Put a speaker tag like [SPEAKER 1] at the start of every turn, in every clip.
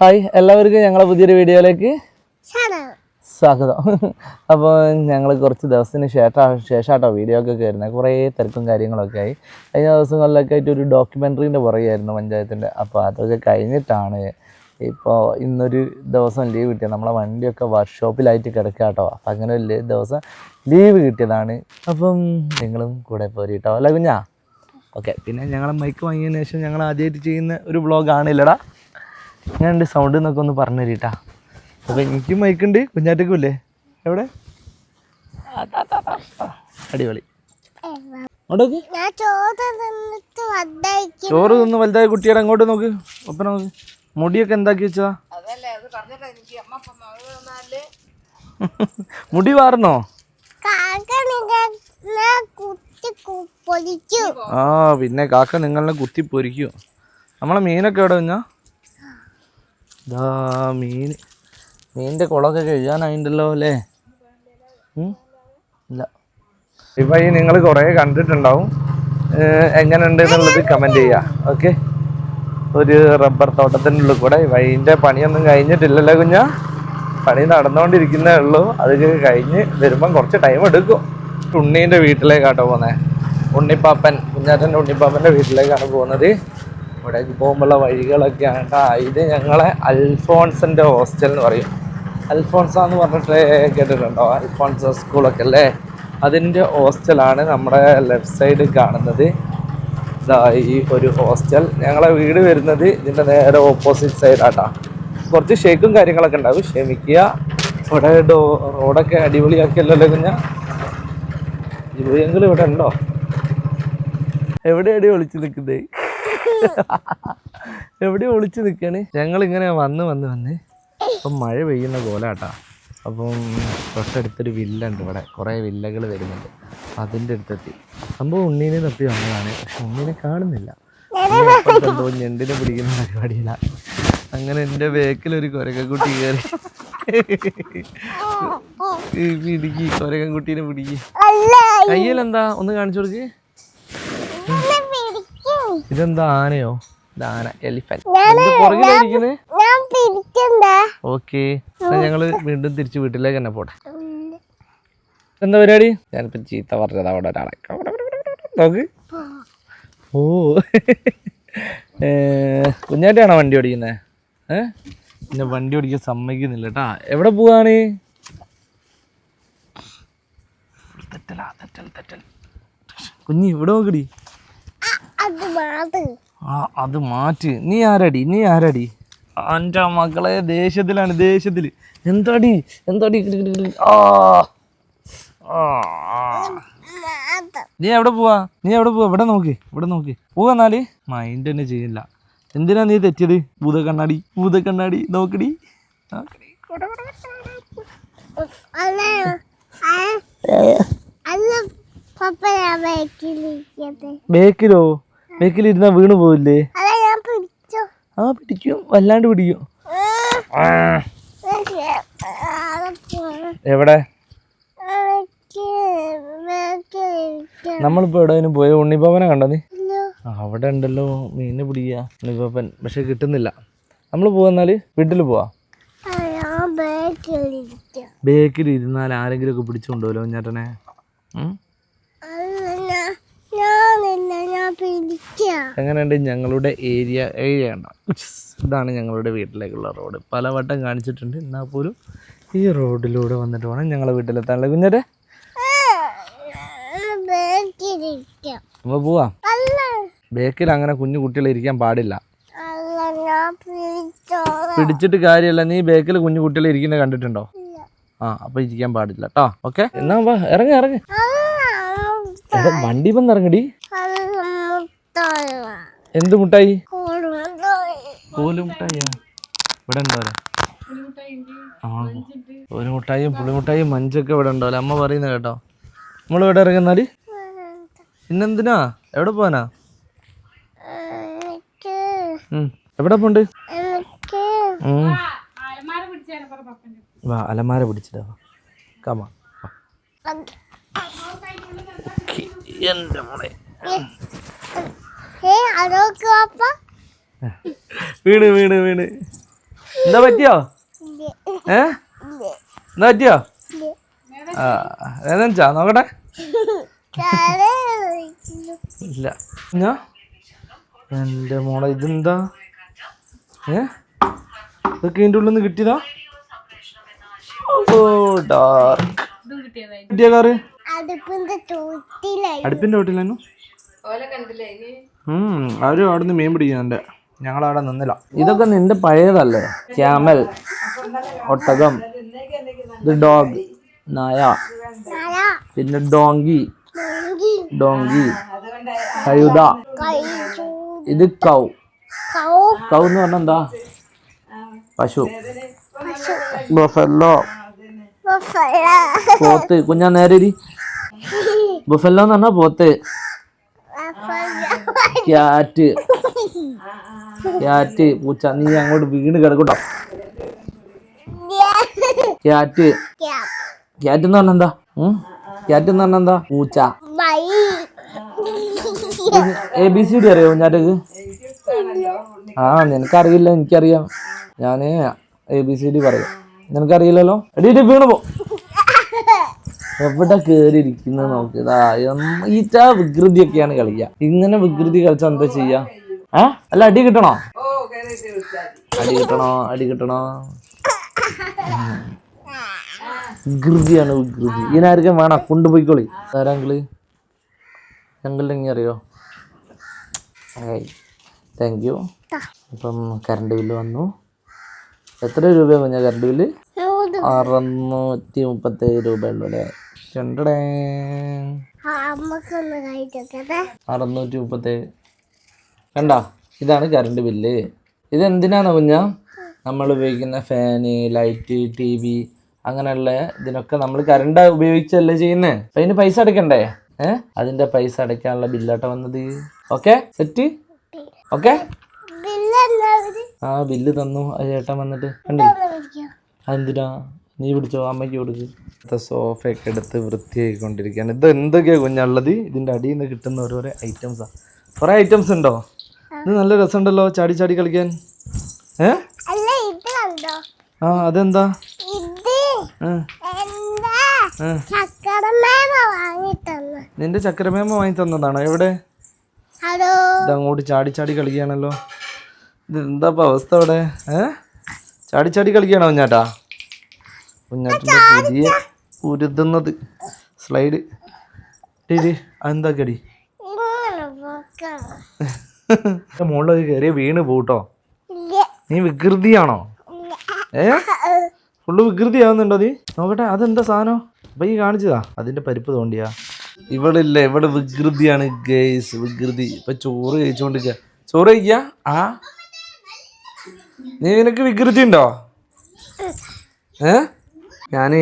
[SPEAKER 1] Hi എല്ലാവർക്കും ഞങ്ങളെ പുതിയൊരു വീഡിയോയിലേക്ക് സ്വാഗതം. അപ്പോൾ ഞങ്ങൾ കുറച്ച് ദിവസത്തിന് ശേഷം ശേഷമാട്ടോ വീഡിയോ ഒക്കെ കയറുന്നത് കുറേ തിരക്കും കാര്യങ്ങളൊക്കെ ആയി. കഴിഞ്ഞ ദിവസങ്ങളിലൊക്കെ ആയിട്ട് ഒരു ഡോക്യുമെന്ററീന്റെ പുറകെയായിരുന്നു പഞ്ചായത്തിന്റെ അപ്പോൾ അതൊക്കെ കഴിഞ്ഞിട്ടാണ് ഇപ്പോൾ ഇന്നൊരു ദിവസം ലീവ് കിട്ടിയത്. നമ്മളെ വണ്ടിയൊക്കെ വർക്ക്ഷോപ്പിലായിട്ട് കിടക്കുക കേട്ടോ അപ്പം അങ്ങനെ ഒരു ദിവസം ലീവ് കിട്ടിയതാണ്. അപ്പം നിങ്ങളും കൂടെ പോരിട്ടോ. അല്ല കുഞ്ഞാ? ഓക്കെ. പിന്നെ ഞങ്ങളെ മൈക്ക് വാങ്ങിയതിന് ശേഷം ഞങ്ങൾ ആദ്യമായിട്ട് ചെയ്യുന്ന ഒരു വ്ളോഗാണ് ഇല്ലടാ ഞാൻ എന്റെ സൗണ്ട് എന്നൊക്കെ ഒന്ന് പറഞ്ഞു തരീട്ടാ. അപ്പോൾ എനിക്കും മൈക്കുണ്ട് കുഞ്ഞാറ്റക്കും ഇല്ലേ? എവിടെ. അടിപൊളി.
[SPEAKER 2] ചോറ്
[SPEAKER 1] തിന്ന് വലുതായ കുട്ടിയുടെ അങ്ങോട്ട് നോക്ക്. ഒപ്പം നോക്ക്. മുടിയൊക്കെ എന്താക്കി വെച്ചതാ? മുടി വാർന്നോ? ആ പിന്നെ കാക്ക നിങ്ങളെ കുത്തി പൊരിക്കും. നമ്മളെ മീനൊക്കെ എവിടെ കുഞ്ഞാ? ഇതാ മീൻ. മീനിന്റെ കുളമൊക്കെ കഴിയാനായിണ്ടല്ലോ അല്ലേ? ഇല്ല. ഇപ്പം ഈ നിങ്ങൾ കുറേ കണ്ടിട്ടുണ്ടാവും. എങ്ങനെയുണ്ട് എന്നുള്ളത് കമന്റ് ചെയ്യുക ഓക്കെ ഒരു റബ്ബർ തോട്ടത്തിന്റെ ഉള്ളിൽ കൂടെ വൈന്റെ പണിയൊന്നും കഴിഞ്ഞിട്ടില്ലല്ലോ കുഞ്ഞ? പണി നടന്നുകൊണ്ടിരിക്കുന്നേ ഉള്ളൂ. അതൊക്കെ കഴിഞ്ഞ് വരുമ്പം കുറച്ച് ടൈം എടുക്കും. ഉണ്ണീന്റെ വീട്ടിലേക്കാട്ടോ പോകുന്നത് ഉണ്ണിപ്പാപ്പൻ കുഞ്ഞാറ്റന്റെ ഉണ്ണിപ്പാപ്പന്റെ വീട്ടിലേക്കാണ് പോകുന്നത്. ഇവിടേക്ക് പോകുമ്പോഴുള്ള വഴികളൊക്കെയാണ്. ഇത് ഞങ്ങളെ അൽഫോൺസിന്റെ ഹോസ്റ്റൽ എന്ന് പറയും. അൽഫോൺസ എന്ന് പറഞ്ഞിട്ട് കേട്ടിട്ടുണ്ടോ? അൽഫോൺസ സ്കൂളൊക്കെ അല്ലേ? അതിന്റെ ഹോസ്റ്റലാണ് നമ്മുടെ ലെഫ്റ്റ് സൈഡ് കാണുന്നത്. ഇതാ ഈ ഒരു ഹോസ്റ്റൽ. ഞങ്ങളെ വീട് വരുന്നത് ഇതിന്റെ നേരെ ഓപ്പോസിറ്റ് സൈഡാട്ടാ. കുറച്ച് ഷേക്കും കാര്യങ്ങളൊക്കെ ഉണ്ടാവും. ക്ഷമിക്കുക. ഇവിടെ ഡോ റോഡൊക്കെ അടിപൊളിയാക്കിയല്ലോ കുഞ്ഞ. ഇവിടെ ഉണ്ടോ? എവിടെയാണ് ഒളിച്ചു നിൽക്കുന്നത് എവിടെ ഒളിച്ചു നിൽക്കണ് ഞങ്ങൾ ഇങ്ങനെ വന്ന് വന്ന് വന്ന് ഇപ്പം മഴ പെയ്യുന്ന കോലാട്ടാ. അപ്പം തൊട്ടടുത്തൊരു വില്ല ഉണ്ട് ഇവിടെ. കുറേ വില്ലകൾ വരുന്നുണ്ട്. അതിന്റെ അടുത്തെത്തി. സംഭവം ഉണ്ണീനെ തപ്പി വന്നതാണ്. പക്ഷെ ഉണ്ണീനെ കാണുന്നില്ല. കണ്ടോ. ഞണ്ടിനെ പിടിക്കുന്ന പരിപാടിയിലാണ് അങ്ങനെ എന്റെ ബേക്കിൽ ഒരു കുരക്കക്കുട്ടി കയറി പിടിക്ക്. കുരക്കൻകുട്ടീനെ പിടിക്ക്. കയ്യിലെന്താ? ഒന്ന് കാണിച്ചു കൊടുക്ക്. ഇതെന്താ ആനയോ? ആന എലിഫന്റ് ഓക്കെ. ഞങ്ങൾ വീണ്ടും തിരിച്ചു വീട്ടിലേക്ക് തന്നെ പോട്ടെ എന്താ പരിപാടി? ഞാനിപ്പോ ചീത്ത പറഞ്ഞത് അവിടെ ഒരാളെ. നോക്ക്. ഓ. കുഞ്ഞാട്ടിയാണോ വണ്ടി ഓടിക്കുന്നത് ഏ? പിന്നെ വണ്ടി ഓടിക്കാൻ സമ്മതിക്കുന്നില്ല കേട്ടാ. എവിടെ പോവാണ്? തെറ്റലാ തെറ്റൽ തെറ്റൽ. കുഞ്ഞി ഇവിടെ നോക്കടി ആ അത് മാറ്റ്. നീ ആരടി? നീ ആരടി? എന്റെ മക്കളെ ദേഷ്യത്തിലാണ് ദേഷ്യത്തിൽ. എന്താടി? എന്താടി. ആ. നീ എവിടെ പോവാ? നീ എവിടെ പോവാ? ഇവിടെ നോക്ക് ഇവിടെ നോക്ക്. പോവാ എന്നാൽ? മൈൻഡ് തന്നെ ചെയ്യില്ല എന്തിനാ നീ തെറ്റിയത്?
[SPEAKER 2] ഭൂത കണ്ണാടി ഭൂത കണ്ണാടി നോക്കടി.
[SPEAKER 1] ബേക്കിലോ? ബേക്കിലിരുന്നാ വീണ് പോവില്ലേ?
[SPEAKER 2] ഞാൻ പിടിച്ചു.
[SPEAKER 1] ആ പിടിക്കും. വല്ലാണ്ട് പിടിക്കും. എവിടെ? നമ്മളിപ്പോ എവിടെയും പോയ? ഉണ്ണിപ്പാപ്പനെ കണ്ടോ നീ? അവിടെ ഉണ്ടല്ലോ. മീനിനെ പിടിക്കുക ഉണ്ണിപ്പാപ്പൻ പക്ഷെ കിട്ടുന്നില്ല. നമ്മൾ പോവെന്നാൽ വീട്ടിൽ പോവാ?
[SPEAKER 2] ഞാൻ
[SPEAKER 1] ബേക്കിൽ ഇരുന്നാൽ ആരെങ്കിലും ഒക്കെ പിടിച്ചുകൊണ്ടുപോലോ ഞാട്ടനെ
[SPEAKER 2] അല്ല ഞാൻ ഞാനില്ല ഞാൻ പിടിക്കാം
[SPEAKER 1] എങ്ങനെയുണ്ട് ഞങ്ങളുടെ ഏരിയ ഏരിയ ഇതാണ് ഞങ്ങളുടെ വീട്ടിലേക്കുള്ള റോഡ്. പലവട്ടം കാണിച്ചിട്ടുണ്ട്. എന്നാൽ പോലും ഈ റോഡിലൂടെ വന്നിട്ട് വേണം ഞങ്ങളെ വീട്ടിലെത്താനുള്ള. കുഞ്ഞരെ നമ്മൾ പോവാം. ബേക്കിൽ അങ്ങനെ കുഞ്ഞു കുട്ടികൾ ഇരിക്കാൻ പാടില്ല. പിടിച്ചിട്ട് കാര്യമല്ല. നീ ബേക്കിൽ കുഞ്ഞു കുട്ടികൾ ഇരിക്കുന്നത് കണ്ടിട്ടുണ്ടോ? ആ അപ്പൊ ഇരിക്കാൻ പാടില്ല കേട്ടോ ഓക്കെ? എന്നാ വാ ഇറങ്ങി ഇറങ്ങി. വണ്ടി വന്ന് ഇറങ്ങടി എന്ത് മുട്ടായി? കോൽ മുട്ടായി ഇവിടെ ഉണ്ടോലെ ആ ഒരു മുട്ടായും പുളിമുട്ടായും മഞ്ചൊക്കെ ഇവിടെ ഉണ്ടോലെ അമ്മ പറയുന്ന കേട്ടോ. നമ്മൾ ഇവിടെ ഇറങ്ങുന്നാൽ ഇന്നെന്തിനാ? എവിടെ പോവാനാ? എവിടെ പോണ്ട്. വാ അലമാര പിടിച്ചിട്ടാ കമാ എന്റെ മോളെ. വീണ് വീണ് വീണ്. എന്താ പറ്റിയോ? ഏ? എന്താ പറ്റിയോ? ആ നോക്കട്ടെ. ഇല്ല. ഞാ? എന്റെ മോളെ ഇതെന്താ? ഏ? ഇതൊക്കെ ഇതിന്റെ ഉള്ളിൽ നിന്ന് കിട്ടിയതാ? ഓ ഡാർക്ക്. കിട്ടിയ കാറ്?
[SPEAKER 2] അടുപ്പിന്റെ ടോർട്ടിലന്ന്
[SPEAKER 1] ഓല കണ്ടില്ലേ? വീട്ടിലായിരുന്നു അവരും അവിടെ നിന്ന് മീൻ പിടിക്കുന്നുണ്ട് ഞങ്ങൾ അവിടെ നിന്നില്ല. ഇതൊക്കെ നിന്റെ പഴയതല്ലേ? ക്യാമൽ ഒട്ടകം ഇത് ഡോഗ് നായ പിന്നെ ഡോങ്കി ഡോങ്കി കഴുത ഇത് കൗ.
[SPEAKER 2] കൗ
[SPEAKER 1] എന്ന് പറഞ്ഞ എന്താ? പശു.
[SPEAKER 2] ബഫല്ലോ.
[SPEAKER 1] ബൊഫല്ലോ
[SPEAKER 2] ബഫല
[SPEAKER 1] പോത്ത്. കുഞ്ഞാ നേരെ ബുഫല്ലോ എന്ന് പറഞ്ഞാ പോത്ത്. ക്യാറ്റ്. ക്യാറ്റ്. പൂച്ച നീ അങ്ങോട്ട് വീണ് കിടക്കട്ടോ. ക്യാറ്റ്. ക്യാറ്റ് എന്ന് പറഞ്ഞ എന്താ? ക്യാറ്റ് എന്ന് പറഞ്ഞ എന്താ? പൂച്ച. എ ബി സി ഡി അറിയോ ഞാറ്റക്ക് ആ നിനക്കറിയില്ല എനിക്കറിയാം. ഞാൻ എ ബി സി ഡി പറയാം. നിനക്കറിയില്ലല്ലോ? എടീട്ട് വീണ് പോ. എവിടെ കേറിയിരിക്കുന്നത് നോക്ക്. ഇതാ ഈറ്റ വികൃതിയൊക്കെയാണ് കളിക്കുക ഇങ്ങനെ വികൃതി കളിച്ചാ എന്താ ചെയ്യാ? ഏ? അല്ല അടി കിട്ടണോ? അടി കിട്ടണോ? അടി കിട്ടണോ? വികൃതിയാണ് വികൃതി. ഇതിനാർക്കും വേണം കൊണ്ടുപോയിക്കോളി. ആരാങ്കിൾ ഞങ്ങളുടെ എങ്ങനെ അറിയോ? താങ്ക് യു അപ്പം കറണ്ട് ബില്ല് വന്നു. എത്ര രൂപയാണ് കുഞ്ഞാ കറണ്ട് ബില്ല് അറുന്നൂറ്റി മുപ്പത്തേഴ് രൂപ ഉള്ളൂ അല്ലേ? അറുന്നൂറ്റി മുപ്പത്തേഴ് കണ്ടോ ഇതാണ് കറണ്ട് ബില്ല് ഇത് എന്തിനാണ് കുഞ്ഞ? നമ്മൾ ഉപയോഗിക്കുന്ന ഫാന് ലൈറ്റ് ടി വി അങ്ങനെയുള്ള ഇതിനൊക്കെ നമ്മൾ കറണ്ട് ഉപയോഗിച്ചല്ലേ ചെയ്യുന്നേ? അപ്പൊ അതിന് പൈസ അടയ്ക്കണ്ടേ? ഏ? അതിന്റെ പൈസ അടയ്ക്കാനുള്ള ബില്ലാട്ട വന്നത്. ഓക്കെ? സെറ്റ്? ഓക്കെ? ആ ബില്ല് തന്നു. ആ ചേട്ടൻ വന്നിട്ട് കണ്ടില്ല? അതെന്തിനാ? നീ പിടിച്ചോ അമ്മയ്ക്ക് കൊടുക്ക് സോഫയൊക്കെ എടുത്ത് വൃത്തിയായിക്കൊണ്ടിരിക്കുകയാണ്. ഇത് എന്തൊക്കെയാ കുഞ്ഞുള്ളത്? ഇതിന്റെ അടിയിൽ നിന്ന് കിട്ടുന്ന ഓരോരോ ഐറ്റംസാ കുറെ ഐറ്റംസ് ഉണ്ടോ? ഇത് നല്ല രസമുണ്ടല്ലോ ചാടി ചാടി കളിക്കാൻ. ഏ? ആ അതെന്താ. നിന്റെ ചക്കരമേമ വാങ്ങി തന്നതാണോ? എവിടെ? അങ്ങോട്ട് ചാടി ചാടി കളിക്കുകയാണല്ലോ. ഇത് എന്താ അവസ്ഥ അവിടെ? ഏ? ചാടി ചാടി കളിക്കുകയാണോ കുഞ്ഞാട്ടാ? കുഞ്ഞാട്ടിന്റെ പുതിയ ഉരുതുന്നത്. സ്ലൈഡ്. ടീ അതെന്താ കടി
[SPEAKER 2] ഇങ്ങനെ പോക്കണം
[SPEAKER 1] മുകളിലൊക്കെ കയറിയ വീണ് പോട്ടോ നീ വികൃതിയാണോ? ഏ? ഫുള്ള് വികൃതി ആവുന്നുണ്ടോ നീ? നോക്കട്ടെ അതെന്താ സാധനം? അപ്പൊ ഈ കാണിച്ചതാ. അതിന്റെ പരിപ്പ് തോണ്ടിയാ. ഇല്ല ഇവിടെ വികൃതിയാണ് ഗേസ് വികൃതി. ഇപ്പൊ ചോറ് കഴിച്ചോണ്ടിരിക്ക. ചോറ് കഴിക്ക? ആ? നീ നിനക്ക് വികൃതി ഉണ്ടോ ഏ? ഞാൻ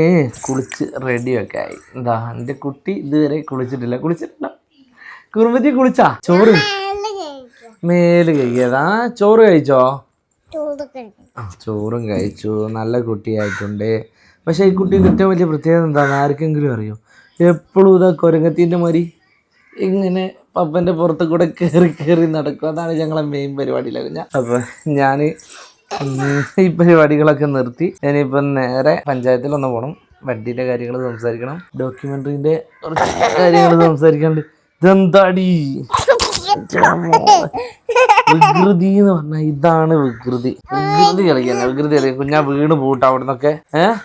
[SPEAKER 1] കുളിച്ച് റെഡിയൊക്കെ ആയി. എന്താ എന്റെ കുട്ടി ഇതുവരെ കുളിച്ചിട്ടില്ല. കുളിച്ചിട്ടില്ല കുറുമ്പത്തി കുളിച്ചാ? ചോറ്?
[SPEAKER 2] മേലെ കഴിക്കും.
[SPEAKER 1] മേൽ കഴിക്കതാ. ചോറ് കഴിച്ചോ? ചോറും കഴിച്ചു. നല്ല കുട്ടിയായിട്ടുണ്ട്. പക്ഷെ ഈ കുട്ടി ഏറ്റവും വലിയ പ്രത്യേകത എന്താണ് ആർക്കെങ്കിലും അറിയോ? എപ്പോഴും ഇതാ കൊരങ്ങത്തിന്റെ മാതിരി ഇങ്ങനെ പപ്പന്റെ പുറത്ത് കൂടെ കയറി കയറി നടക്കും. അതാണ് ഞങ്ങളെ മെയിൻ പരിപാടിയിലൊക്കെ. ഞാൻ അപ്പം ഞാൻ ഈ പരിപാടികളൊക്കെ നിർത്തി. ഇനിയിപ്പം നേരെ പഞ്ചായത്തിൽ ഒന്ന് പോകണം വണ്ടിന്റെ കാര്യങ്ങൾ സംസാരിക്കണം. ഡോക്യുമെന്ററിന്റെ കുറച്ച് കാര്യങ്ങൾ സംസാരിക്കാണ്ട് ഇതെന്താടി? വികൃതി എന്ന് പറഞ്ഞാൽ ഇതാണ് വികൃതി. വികൃതി കളിക്കാൻ വികൃതി കളിക്കാൻ കുഞ്ഞാ വീണ് പോട്ടെ അവിടെ നിന്നൊക്കെ ഏഹ്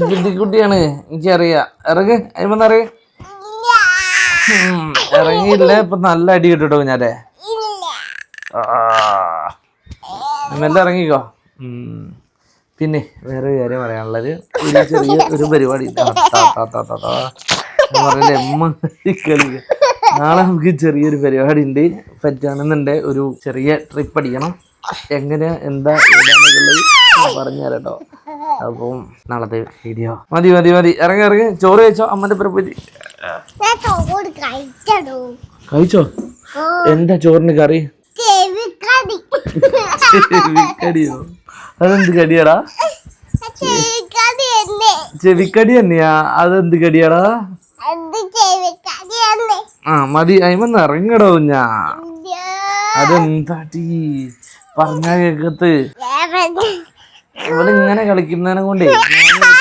[SPEAKER 1] വികൃതി കുട്ടിയാണ്. എനിക്കറിയാം. ഇറങ്ങ്. അതിമെന്ന് അറിയ ഇറങ്ങിയില്ല. ഇപ്പൊ നല്ല അടി കിട്ടോ കുഞ്ഞാലേ?
[SPEAKER 2] ഇല്ല
[SPEAKER 1] മെല്ലെ ഇറങ്ങിക്കോ? പിന്നെ വേറെ ഒരു കാര്യം പറയാനുള്ളത്. ഒരു ചെറിയ ഒരു പരിപാടി. പറഞ്ഞില്ലേ എമ്മ നാളെ നമുക്ക് ചെറിയൊരു പരിപാടി ഉണ്ട്. പറ്റുകയാണെന്നുണ്ടെ ഒരു ചെറിയ ട്രിപ്പ് അടിക്കണം. എങ്ങനെ എന്താ ഏതാണെന്നുള്ളത് പറഞ്ഞു തരട്ടോ. അപ്പം നാളത്തെ വീഡിയോ മതി മതി മതി. ഇറങ്ങി ഇറങ്ങി. ചോറ് കഴിച്ചോ അമ്മന്റെ
[SPEAKER 2] കഴിച്ചടൂ.
[SPEAKER 1] കഴിച്ചോ? എന്താ ചോറിന് കറി?
[SPEAKER 2] ചെവിക്കടി
[SPEAKER 1] കടിയോ അതെന്ത് കടിയാടാ?
[SPEAKER 2] ചെവിക്കടി
[SPEAKER 1] തന്നെയാ അതെന്ത് കടിയാടാ? ആ മതി. അയിമന്ന് ഇറങ്ങടോ ഞാ
[SPEAKER 2] അതെന്താ
[SPEAKER 1] ടീ പറഞ്ഞ കേക്കത്ത്. ഇവളിങ്ങനെ കളിക്കുന്നതിനെ കൊണ്ടേ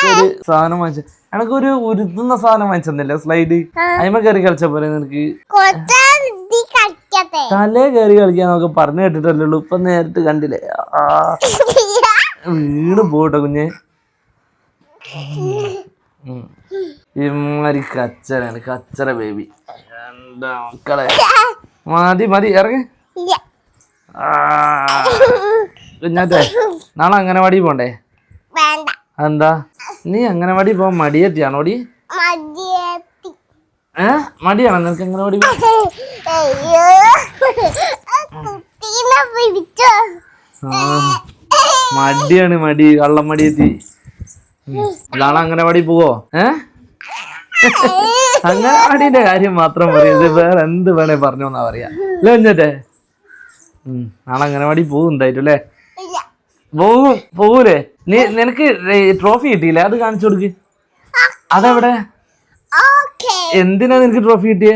[SPEAKER 1] ഒരു സാധനം വാങ്ങിച്ച എനക്കൊരു ഉരുത്തുന്ന സാധനം വാങ്ങിച്ചെന്നില്ല സ്ലൈഡ്? അയിമ കയറി കളിച്ച പോലെ നിനക്ക്. തലേ കയറി കളിക്കാൻ നമുക്ക് പറഞ്ഞു കേട്ടിട്ടല്ലേ ഉള്ളൂ. ഇപ്പൊ നേരിട്ട് കണ്ടില്ലേ? ആ. വീണ് പോട്ടോ കുഞ്ഞെ. ഉം. ഇമ്മാരി കച്ചറാണ് കച്ചറ ബേബി എന്താ മക്കളെ? മതി മതി. ഇറങ്ങി.
[SPEAKER 2] ഇല്ല.
[SPEAKER 1] കുഞ്ഞാറ്റേ നാളെ അംഗനവാടി പോണ്ടേ?
[SPEAKER 2] വേണ്ട.
[SPEAKER 1] അതെന്താ? നീ അംഗനവാടി പോവാൻ മടിയെത്തിയാണോടി ഏ? മടിയാണോ? നിനക്ക് എങ്ങനെ മടിയാണ് മടി. കള്ളം മടിയെത്തി. നാളെ അംഗനവാടി പോവോ? ഏ? അംഗനവാടിന്റെ കാര്യം മാത്രം പറയുന്നത് വേറെ എന്ത് വേണേ പറഞ്ഞോന്നാ പറയാ. അല്ലേ എന്നിട്ടേ നാളെ അംഗനവാടി മടി എന്തായിട്ടും അല്ലേ? പോകും പോവൂലേ? നീ നിനക്ക് ട്രോഫി കിട്ടിയില്ലേ? അത് കാണിച്ചു കൊടുക്ക്. അതെവിടെ? എന്തിനാ നിനക്ക് ട്രോഫി കിട്ടിയേ?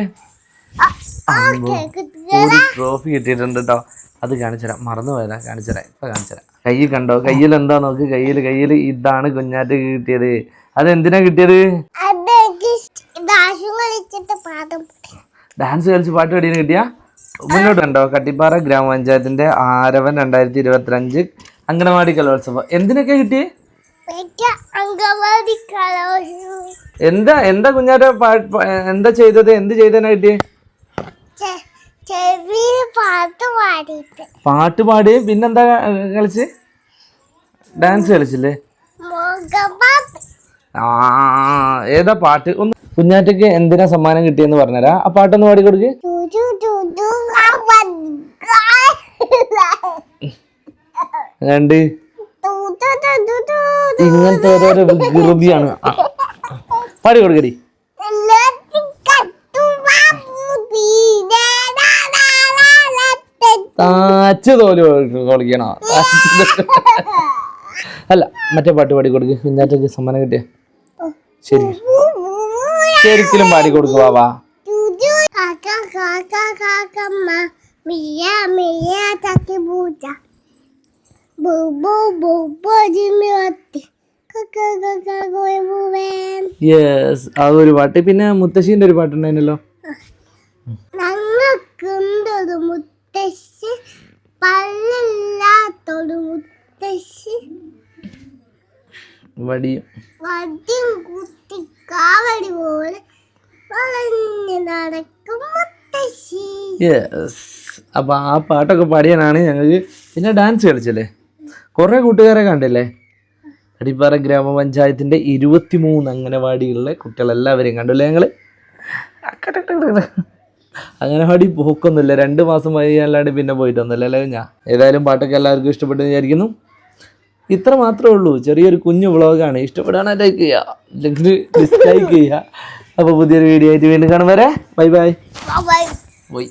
[SPEAKER 1] ഒരു ട്രോഫി കിട്ടിയിട്ടുണ്ട് കേട്ടോ അത് കാണിച്ചുതരാം മറന്നു പോയതാ കാണിച്ചുതരാം ഇപ്പൊ കാണിച്ചുതരാം കയ്യിൽ കണ്ടോ? കയ്യിൽ എന്താ നോക്ക്? കയ്യിൽ കയ്യിൽ ഇതാണ് കുഞ്ഞാറ്റ് കിട്ടിയത്. അത് എന്തിനാ കിട്ടിയത്? ഡാൻസ് കളിച്ച് പാട്ട് പാടിയാണ് കിട്ടിയ? മുന്നോട്ട് കണ്ടോ? കട്ടിപ്പാറ ഗ്രാമപഞ്ചായത്തിന്റെ ആരവൻ രണ്ടായിരത്തി ഇരുപത്തിരഞ്ച് അംഗനവാടി കലോത്സവം. എന്തിനൊക്കെ കിട്ടിയേ? എന്താ എന്താ കുഞ്ഞാറ്റ എന്താ ചെയ്തത്? എന്ത് ചെയ്തതിനായിട്ട്? കിട്ടിയേ
[SPEAKER 2] പാട്ട്
[SPEAKER 1] പാടി പിന്നെന്താ കളിച്ച്? ഡാൻസ് കളിച്ചില്ലേ? ആ ഏതാ പാട്ട്? ഒന്ന് കുഞ്ഞാറ്റക്ക് എന്തിനാ സമ്മാനം കിട്ടിയെന്ന് പറഞ്ഞരാ ആ പാട്ടൊന്ന് പാടി കൊടുക്ക്. രണ്ട്. ഇങ്ങനത്തെ ഓരോരോ വികൃതിയാണ്. പാടി കൊടുക്കടി. താച്ച് തോൽ കളിക്കണോ അല്ല മറ്റേ പാട്ട് പാടി കൊടുക്ക് കുഞ്ഞാറ്റക്ക് സമ്മാനം കിട്ടിയ ശരി. ശരിക്കലും പാടി കൊടുക്കുക വാ
[SPEAKER 2] തുതു. കാക്ക കാക്ക കാക്കമ്മ മിയ മിയ ചക്കി പൂച്ച
[SPEAKER 1] യെസ് ഒരു പാട്ട്. പിന്നെ മുത്തശ്ശിന്റെ ഒരു പാട്ടുണ്ടായിരുന്നല്ലോ
[SPEAKER 2] ഞങ്ങൾക്കുണ്ടൊരു മുത്തശ്ശി പല്ലില്ലാത്തൊരു മുത്തശ്ശി.
[SPEAKER 1] വടിയും
[SPEAKER 2] വടിയും കുത്തി കാവടി പോലെ വളഞ്ഞു നടക്കും മുത്തശ്ശി.
[SPEAKER 1] യെസ് അപ്പോൾ ആ പാട്ടൊക്കെ പാടിയാനാണ് ഞങ്ങൾക്ക് പിന്നെ ഡാൻസ് കളിച്ചല്ലേ കുറേ കൂട്ടുകാരെ കണ്ടില്ലേ? അടിപ്പാറ ഗ്രാമപഞ്ചായത്തിന്റെ ഇരുപത്തിമൂന്ന് അംഗനവാടികളിലെ കുട്ടികളെല്ലാവരെയും കണ്ടില്ലേ ഞങ്ങൾ അംഗനവാടി പോക്കൊന്നുമില്ല. രണ്ട് മാസം വൈകി അല്ലാണ്ട് പിന്നെ പോയിട്ടൊന്നുമില്ല അല്ലേ ഞാൻ ഏതായാലും പാട്ടൊക്കെ എല്ലാവർക്കും ഇഷ്ടപ്പെട്ടു വിചാരിക്കുന്നു. ഇത്ര മാത്രമേ ഉള്ളൂ. ചെറിയൊരു കുഞ്ഞു വ്ളോഗാണ്. ഇഷ്ടപ്പെടുകയാണെങ്കിൽ ലൈക്ക് ചെയ്യുക അല്ലെങ്കിൽ ഡിസ്ലൈക്ക് ചെയ്യുക അപ്പോൾ പുതിയൊരു വീഡിയോ ആയിട്ട് വീണ്ടും കാണും. വരെ. Bye bye.
[SPEAKER 2] ബൈ.
[SPEAKER 1] പോയി